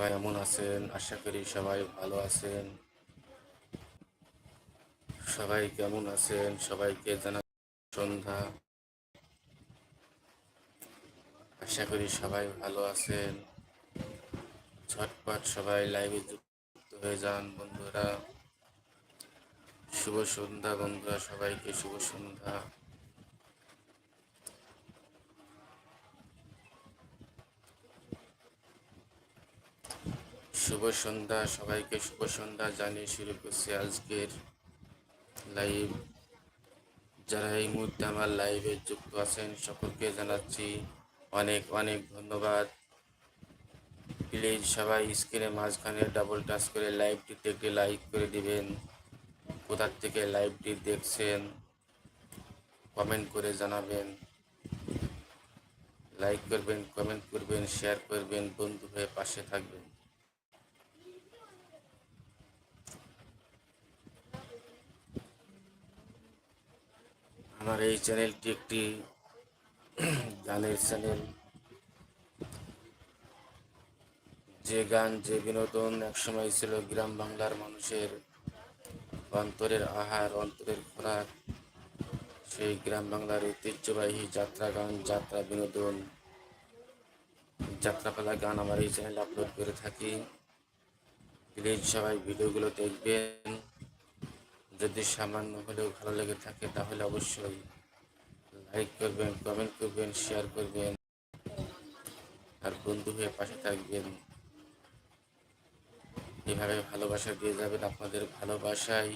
সবাই এমন আছেন? আশা করি সবাই ভালো আছেন। সবাই কেমন আছেন? সবাইকে জানা সন্ধ্যা। আশা করি সবাই ভালো আছেন। ঝটপট সবাই লাইভে যুক্ত হয়ে যান বন্ধুরা। শুভ সন্ধ্যা বন্ধুরা, সবাইকে শুভ সন্ধ্যা। শুভ সন্ধ্যা। সবাইকে শুভ সন্ধ্যা জানিয়ে শুরু করছি আজকের লাইভ যারা এই মুহূর্তে আমার লাইভে যুক্ত আছেন, সকলকে জানাচ্ছি অনেক অনেক ধন্যবাদ। প্লিজ সবাই স্ক্রিনে মাঝখানে ডাবল টাচ করে লাইভটিতে একটি লাইক করে দিবেন। কোথার থেকে লাইভটি দেখছেন কমেন্ট করে জানাবেন। লাইক করবেন কমেন্ট করবেন শেয়ার করবেন, বন্ধু হয়ে পাশে থাকবেন। আমার এই চ্যানেলটি একটি গানের চ্যানেল। যে গান, যে বিনোদন একসময় ছিল গ্রাম বাংলার মানুষের অন্তরের আহার, অন্তরের খোরাক। সেই গ্রাম বাংলার ঐতিহ্যবাহী যাত্রা গান, যাত্রা বিনোদন, যাত্রাপালা গান আমার এই চ্যানেলে আপলোড করে থাকি। প্লিজ সবাই ভিডিওগুলো দেখবেন। যদি সামান্য হলেও ভালো লেগে থাকে, তাহলে অবশ্যই লাইক করবেন কমেন্ট করবেন শেয়ার করবেন। আর বন্ধু হয়ে পাশে থাকবেন। এভাবে ভালোবাসা দিয়ে যাবেন আপনাদের ভালোবাসায়।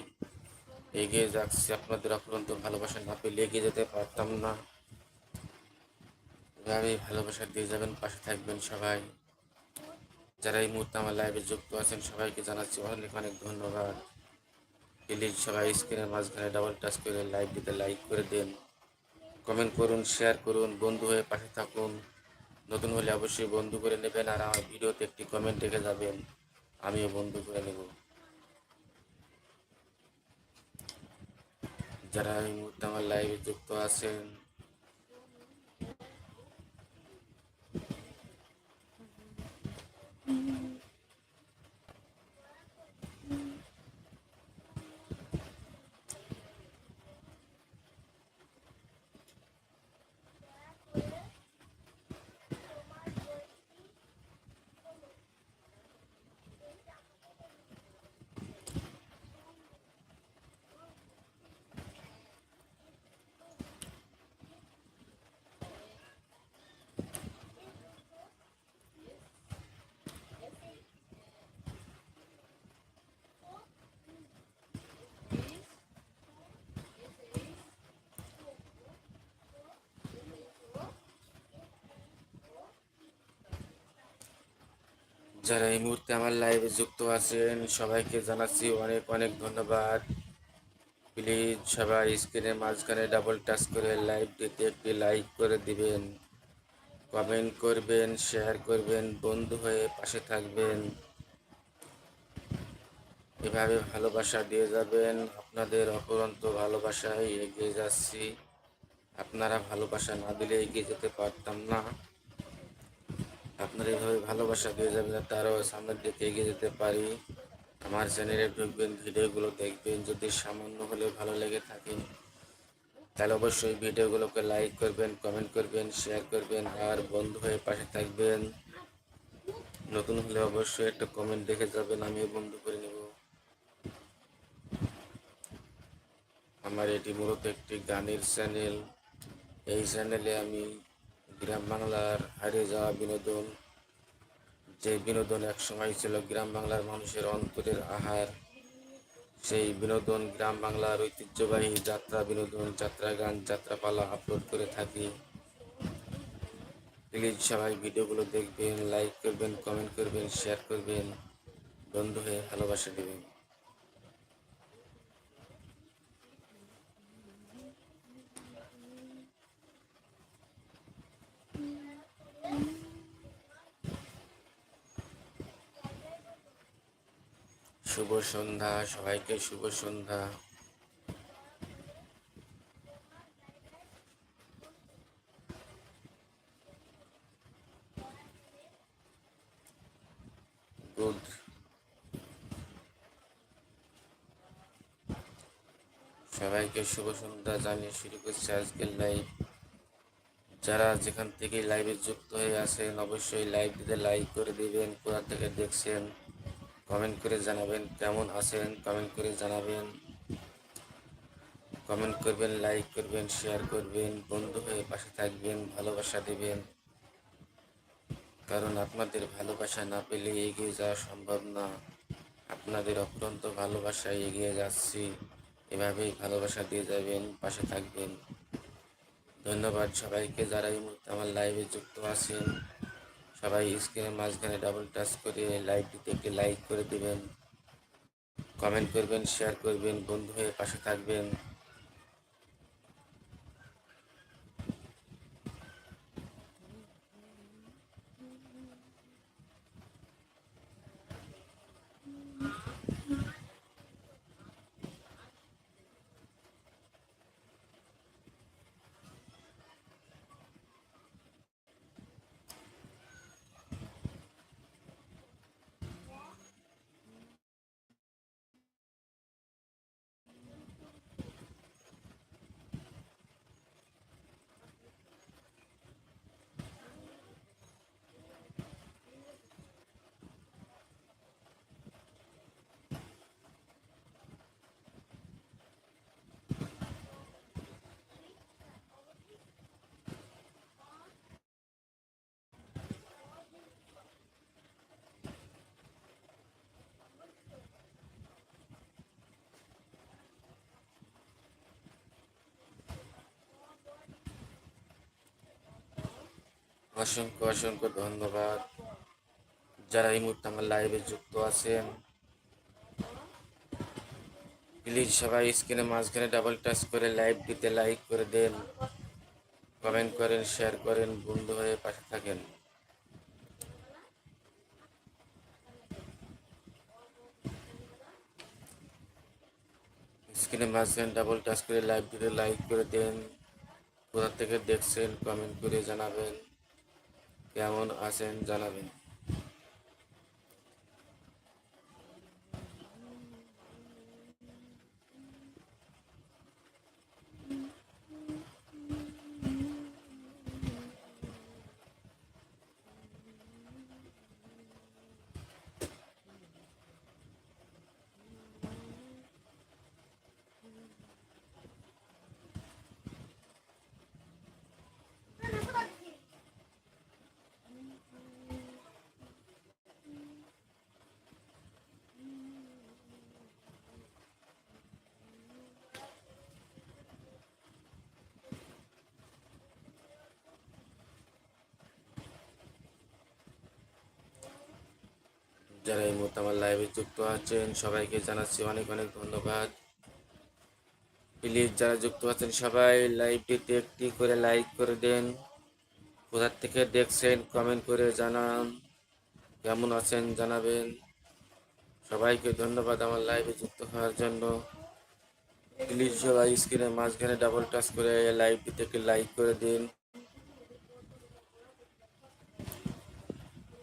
এগিয়ে যাচ্ছি আপনাদের অপরন্ত ভালোবাসা না পেলে এগিয়ে যেতে পারতাম না। এভাবে ভালোবাসা দিয়ে যাবেন, পাশে থাকবেন সবাই। যারা এই মুহূর্তে আমার লাইভে যুক্ত আছেন, সবাইকে জানাচ্ছি অনেক অনেক ধন্যবাদ। প্লিজ সবাই স্ক্রিনের মাঝখানে ডাবল টাচ করে লাইভ দিতে লাইক করে দেন। কমেন্ট করুন শেয়ার করুন, বন্ধু হয়ে পাশে থাকুন। নতুন হলে অবশ্যই বন্ধু করে নেবেন আর আমার ভিডিওতে একটি কমেন্ট রেখে যাবেন। আমিও বন্ধু করে নেব। যারা এই মুহূর্তে আমার লাইভে যুক্ত আছেন যারা এই মুহূর্তে আমার লাইভে যুক্ত আছেন, সবাইকে জানাচ্ছি অনেক অনেক ধন্যবাদ। প্লিজ সবাই স্ক্রিনের মাঝখানে ডাবল টাচ করে লাইভটিতে একটি লাইক করে দিবেন। কমেন্ট করবেন শেয়ার করবেন, বন্ধু হয়ে পাশে থাকবেন। এভাবে ভালোবাসা দিয়ে যাবেন, আপনাদের অপরন্ত ভালোবাসায় এগিয়ে যাচ্ছি। আপনারা ভালোবাসা না দিলে এগিয়ে যেতে পারতাম না। আপনারা এইভাবে ভালোবাসা দিয়ে যাবেন তারাও সামনের দিকে এগিয়ে যেতে পারি। আমার চ্যানেলে ঢুকবেন ভিডিওগুলো দেখবেন। যদি সামান্য হলেও ভালো লেগে থাকে, তাহলে অবশ্যই ভিডিওগুলোকে লাইক করবেন কমেন্ট করবেন শেয়ার করবেন। আর বন্ধু হয়ে পাশে থাকবেন। নতুন হলে অবশ্যই একটা কমেন্ট দেখে যাবেন, আমিও বন্ধু করে নেব। আমার এটি মূলত একটি গানের চ্যানেল এই চ্যানেলে আমি গ্রাম বাংলার হারিয়ে যাওয়া বিনোদন, যে বিনোদন একসময় ছিল গ্রাম বাংলার মানুষের অন্তরের আহার, সেই বিনোদন গ্রাম বাংলার ঐতিহ্যবাহী যাত্রা বিনোদন, যাত্রা গান যাত্রাপালা আপলোড করে থাকি। প্লিজ সবাই ভিডিওগুলো দেখবেন, লাইক করবেন, কমেন্ট করবেন, শেয়ার করবেন। বন্ধু হয়ে ভালোবাসা দেবেন। শুভ সন্ধ্যা, সবাইকে শুভ সন্ধ্যা। গুড সবাইকে শুভ সন্ধ্যা জানিয়ে শুরু করছি আজকের লাইভ যারা যেখান থেকে লাইভে যুক্ত হয়ে আছেন, অবশ্যই লাইভ লাইভটিতে লাইক করে দিবেন, কোথা থেকে দেখছেন। কমেন্ট করে জানাবেন কেমন আছেন, কমেন্ট করে জানাবেন। কমেন্ট করবেন, লাইক করবেন, শেয়ার করবেন, বন্ধু হয়ে পাশে থাকবেন, ভালোবাসা দিবেন। কারণ আপনাদের ভালোবাসা না পেলে এগিয়ে যাওয়া সম্ভব না। আপনাদের অফুরন্ত ভালোবাসায় এগিয়ে যাচ্ছি। এভাবেই ভালোবাসা দিয়ে যাবেন, পাশে থাকবেন। ধন্যবাদ সবাইকে যারা এই মুহূর্তে আমার লাইভে যুক্ত আছেন। সবাই স্ক্রিনের মাঝখানে ডাবল টাচ করে লাইভটিতে একটি লাইক করে দেবেন। কমেন্ট করবেন শেয়ার করবেন, বন্ধু হয়ে পাশে থাকবেন। অসংখ্য অসংখ্য ধন্যবাদ। যারা এই মুহূর্তে আমার লাইভে যুক্ত আছেন প্লিজ সবাই স্ক্রিনে মাঝখানে ডাবল টাচ করে লাইভ দিতে লাইক করে দেন কমেন্ট করেন শেয়ার করেন, বন্ধু হয়ে পাশে থাকেন। স্ক্রিনে মাঝখানে ডাবল টাচ করে লাইভ দিতে লাইক করে দেন, কোথা থেকে দেখছেন কমেন্ট করে জানাবেন। কেমন আছেন জানাবেন। যারা এই মুহূর্তে আমার লাইভে যুক্ত আছেন, সবাইকে জানাচ্ছি অনেক অনেক ধন্যবাদ। প্লিজ যারা যুক্ত আছেন, সবাই লাইভটিতে একটি করে লাইক করে দেন। কোথার থেকে দেখছেন কমেন্ট করে জানান। কেমন আছেন, জানাবেন। সবাইকে ধন্যবাদ আমার লাইভে যুক্ত হওয়ার জন্য। প্লিজ সবাই স্ক্রিনের মাঝখানে ডাবল টাচ করে লাইভটিতে একটি লাইক করে দিন।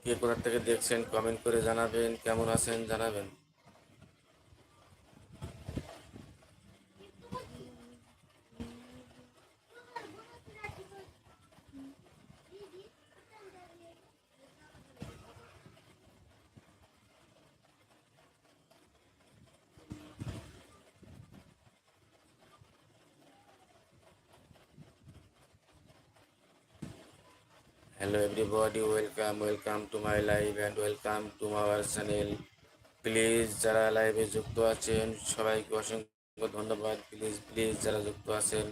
কে প্রোডাক্টটাকে থেকে দেখছেন কমেন্ট করে জানাবেন কেমন আছেন জানাবেন। Hello, everybody. Welcome welcome to my live and welcome to our channel. Please যারা লাইভে যুক্ত আছেন, সবাইকে অসংখ্য ধন্যবাদ। প্লিজ প্লিজ যারা যুক্ত আছেন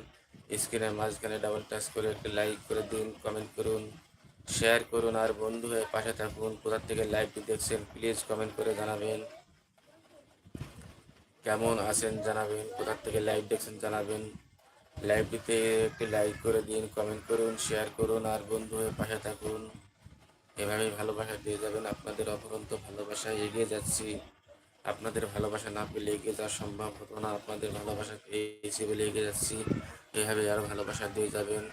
স্ক্রিনের মাঝখানে ডাবল টাচ করে একটি লাইক করে দিন কমেন্ট করুন শেয়ার করুন, আর বন্ধু হয়ে পাশে থাকুন। কোথা থেকে লাইভটি দেখছেন প্লিজ কমেন্ট করে জানাবেন। কেমন আছেন জানাবেন কোথা থেকে লাইভ দেখছেন জানাবেন। লাইভটিতে একটি লাইক করে দিন কমেন্ট করুন শেয়ার করুন, আর বন্ধু হয়ে পাশে থাকুন। এভাবেই ভালোবাসা দিয়ে যাবেন আপনাদের অপরন্ত ভালোবাসা এগিয়ে যাচ্ছি। আপনাদের ভালোবাসা না পেলে এগিয়ে যাওয়া সম্ভব হতো না। আপনাদের ভালোবাসা পেয়েছি বলে এগিয়ে যাচ্ছি। এভাবে আরও ভালোবাসা দিয়ে যাবেন।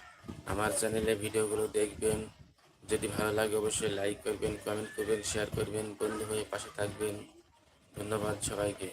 আমার চ্যানেলে ভিডিওগুলো দেখবেন। যদি ভালো লাগে অবশ্যই লাইক করবেন কমেন্ট করবেন শেয়ার করবেন, বন্ধু হয়ে পাশে থাকবেন। ধন্যবাদ সবাইকে।